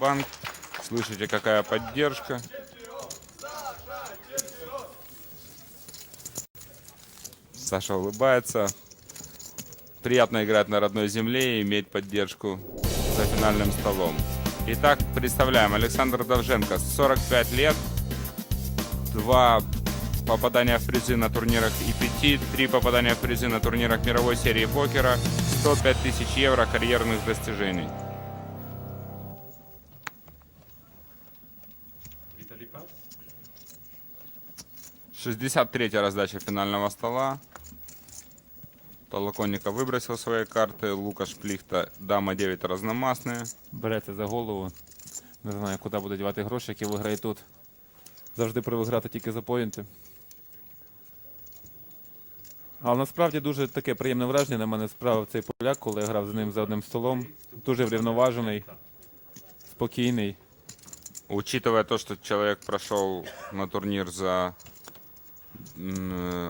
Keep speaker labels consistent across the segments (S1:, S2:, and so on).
S1: банк. Слышите, какая поддержка. Саша улыбается. Приятно играть на родной земле и иметь поддержку за финальным столом. Итак, представляем Александр Довженко, 45 лет, два попадания в призы на турнирах EPT, три попадания в призы на турнирах мировой серии покера, 105 тысяч евро карьерных достижений. 63-я раздача финального стола. Толоконников выбросил свои карты. Лукаш Пліхта, дама 9 разномастные.
S2: береться за голову. Не знаю, куди буде дівати гроші, які виграє тут. Завжди привик грати тільки за поінти. Але насправді дуже таке приємне враження на мене справив цей поляк, коли я грав з ним за одним столом. Дуже врівноважений, спокійний.
S1: Учитывая то, что человек прошел на турнир за м,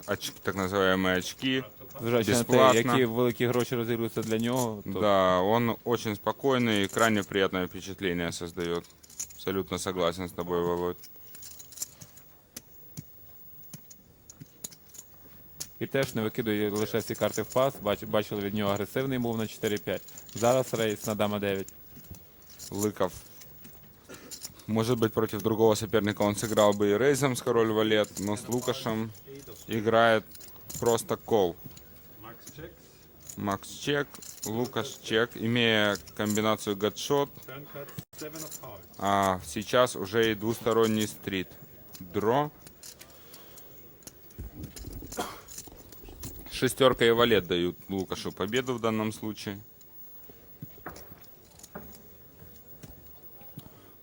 S1: оч- так называемые очки,
S2: Зважаючи на те,
S1: Безплатно.
S2: які великі гроші розігруються для нього, то
S1: да, он очень спокойный и крайне приятное впечатление создает. Абсолютно согласен с тобой, Володь.
S2: і теж не викидує лише всі карти в пас. Бач- бачили від нього агресивний мов на 4-5. Зараз рейс на дама 9.
S1: Лыков. Может быть, против другого соперника он сыграл бы и рейзом с король валет, но с Лукашем играет просто кол. Макс чек, Лукаш чек, имея комбинацию гадшот, а сейчас уже и двусторонний стрит. Дро. Шестерка и валет дают Лукашу победу в данном случае.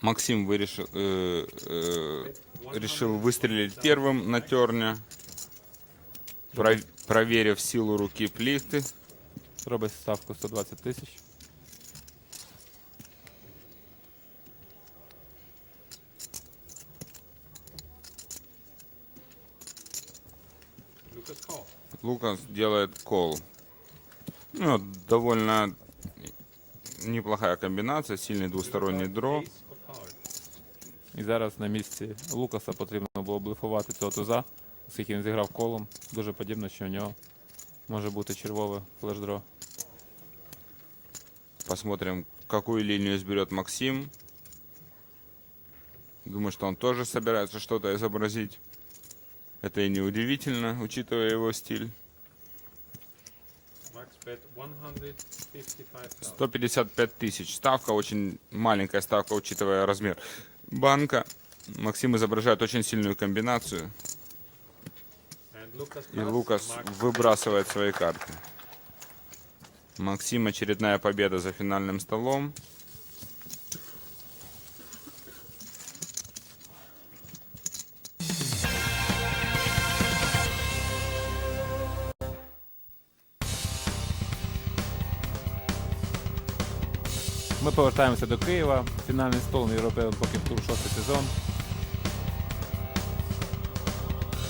S1: Максим вы решил, э, э, решил выстрелить первым на терня, про- проверив силу руки плихты.
S2: Робить ставку 120 тисяч.
S3: Lucas call.
S1: Лукас делает кол. Ну, довольно неплохая комбинация, сильный двусторонний дро.
S3: Ace of hearts.
S2: І зараз на місці Лукаса потрібно було блефувати цього туза, оскільки він зіграв колом. Дуже подібно, що у нього може бути червове флеш-дро.
S1: Посмотрим, какую линию изберет Максим. Думаю, что он тоже собирается что-то изобразить. Это и не удивительно, учитывая его стиль.
S3: Max bet 155,000.
S1: 155 тысяч. Ставка очень маленькая ставка, учитывая размер банка. Максим изображает очень сильную комбинацию.
S3: Lucas
S1: И. Лукас выбрасывает свои карты. Максим очередная победа за финальным столом.
S2: Ми повертаємося до Києва. Фінальний стол на European Poker Tour 6 сезон.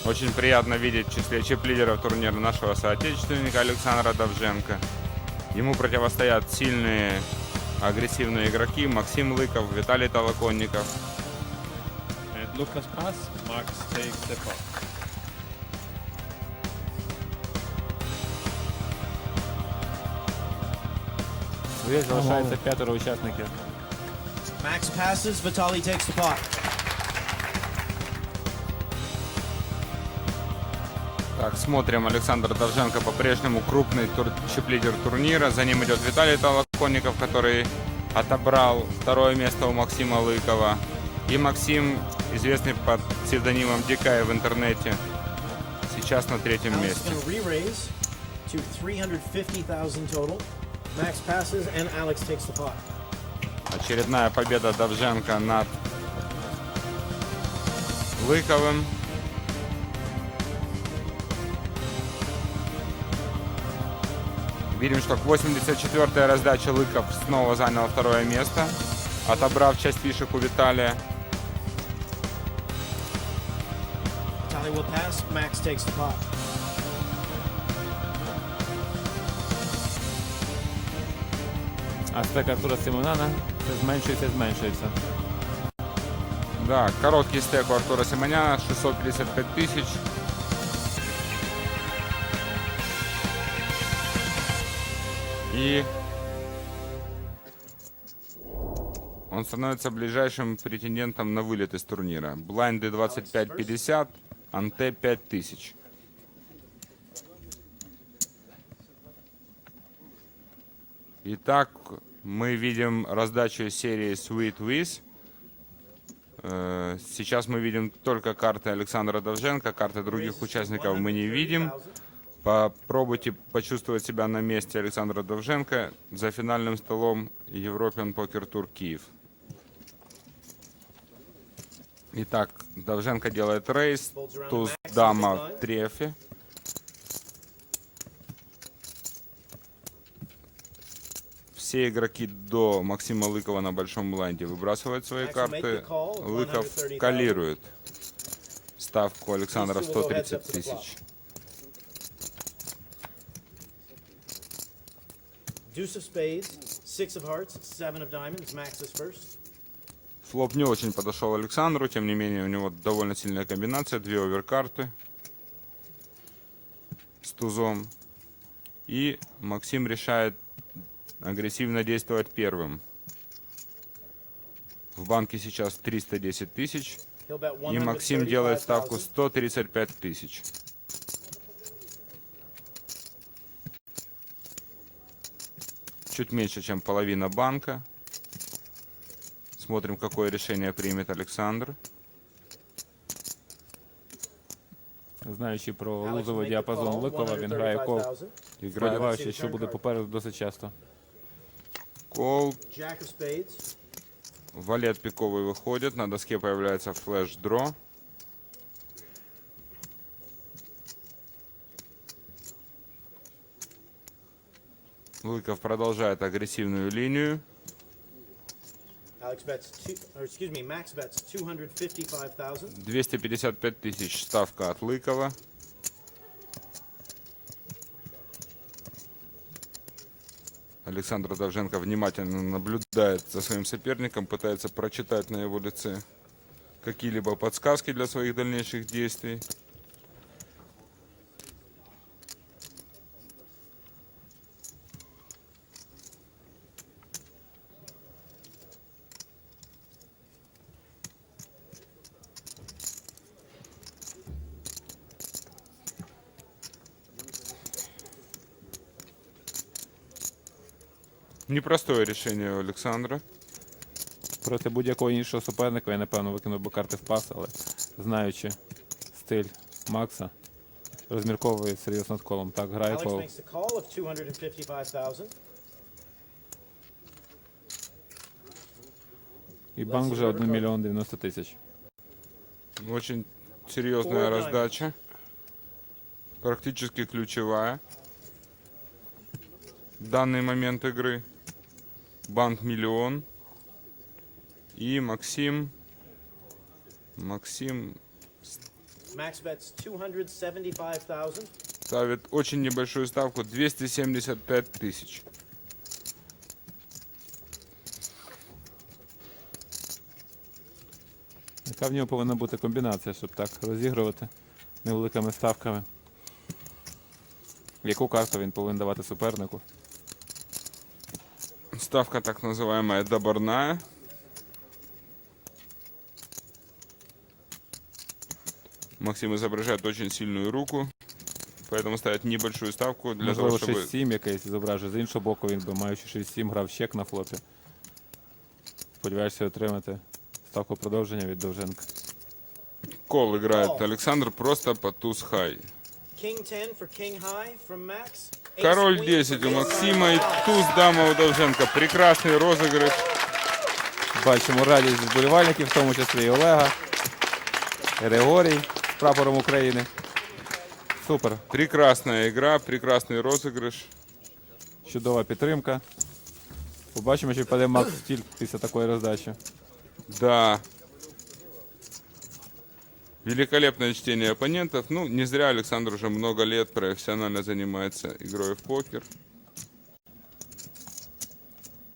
S1: Очень приятно видеть в числе чип-лидеров турнира нашего соотечественника Александра Довженко. Ему противостоят сильные агрессивные игроки Максим Лыков, Виталий Толоконников.
S3: And Lucas pass. Max takes the pot.
S2: В грі залишається п'ятеро учасників.
S4: Max passes, Vitali takes the pot.
S1: Так, смотрим, Александр Довженко по-прежнему крупный тур- чип-лидер турнира. За ним идет Виталий Толоконников, который отобрал второе место у Максима Лыкова. И Максим, известный под псевдонимом Дикая в интернете, сейчас на третьем
S4: Alex is
S1: месте.
S4: going to re-raise to 350,000 total. Max passes, and Alex takes the pot.
S1: Очередная победа Довженко над Лыковым. Видим, что к 84-й раздаче Лыков снова занял второе место, отобрав часть фишек у Виталия.
S4: Vitali will pass, Max takes the pot.
S2: А стек Артура Симонана це зменшується, зменшується.
S1: Да, короткий стек у Артура Симоняна 635 тысяч. И он становится ближайшим претендентом на вылет из турнира. Блайнды 25-50, Анте 5000. Итак, мы видим раздачу серии Sweet Wiz. Э, Сейчас мы видим только карты Александра Довженко, карты других участников мы не видим. Попробуйте почувствовать себя на месте Александра Довженко за финальным столом European Poker Tour Киев. Итак, Довженко делает рейс, туз дама в. Все игроки до Максима Лыкова на большом блайнде выбрасывают свои карты. Лыков калирует ставку Александра в 130 тысяч.
S4: Deuce of spades, six of hearts, seven of diamonds. Max is first.
S1: Флоп не очень подошел Александру, тем не менее у него довольно сильная комбинация, две оверкарты с тузом. И Максим решает агрессивно действовать первым. В банке сейчас 310 тысяч,
S4: He'll bet
S1: и Максим делает ставку
S4: 135,000.
S1: 135 тысяч. Чуть меньше, чем половина банка. Смотрим, какое решение примет Александр.
S2: Знаючи про
S4: Alex will
S2: лузовий
S4: make the
S2: діапазон
S4: call,
S2: Ликова, він грає кол,
S4: 135,000.
S1: Играет
S2: сподіваючись, що буде попереду досить часто.
S1: кол. Валет пиковый выходит. На доске появляется флеш-дро. Лыков продолжает агрессивную линию.
S4: Alex bets two, or excuse me, Max bets 255,000.
S1: 255 тысяч ставка от Лыкова. Александр Довженко внимательно наблюдает за своим соперником, пытается прочитать на его лице какие-либо подсказки для своих дальнейших действий. Непростое решение у Александра.
S2: Проти будь-якого іншого суперника я, напевно, викинув би карти в пас, але знаючи стиль Макса, розмірковує серйозно над колом. Так, грає
S4: Alex
S2: кол.
S4: makes the call of 255,000.
S2: І банк вже 1 мільйон 90 тисяч.
S1: Очень серьезная
S4: Four
S1: раздача. Практически ключевая. В данный момент игры. Банк миллион. И Максим. Максим
S4: bets 275,000.
S1: ставит очень небольшую ставку 275 тысяч.
S2: Яка в нього повинна бути комбінація, щоб так розігрувати невеликими ставками? Яку карту він повинен давати супернику?
S1: Ставка так называемая доборная. Максим изображает очень сильную руку. Поэтому ставит небольшую ставку для того,
S2: Можливо,
S1: чтобы
S2: 6-7 якийсь зображує. З іншого боку, він би маючи 6-7 грав чек на флопі. Сподіваєшся отримати ставку продовження від Довженка.
S1: Кол играет
S4: Кол.
S1: Александр просто по туз хай.
S4: King 10 for king high from Max. Ace
S1: Король
S4: queen
S1: 10
S4: for
S1: у
S4: king
S1: Максима и
S4: high.
S1: туз дама у Довженко. Прекрасный розыгрыш.
S2: Бачимо радість вболівальників, в тому числі і Олега, Григорій з прапором України. Супер,
S1: Прекрасная игра, прекрасный розыгрыш.
S2: чудова підтримка. Побачимо, чи впаде Макс в стіль після такої роздачі.
S1: Да. Великолепное чтение оппонентов. Ну, не зря Александр уже много лет профессионально занимается игрой в покер.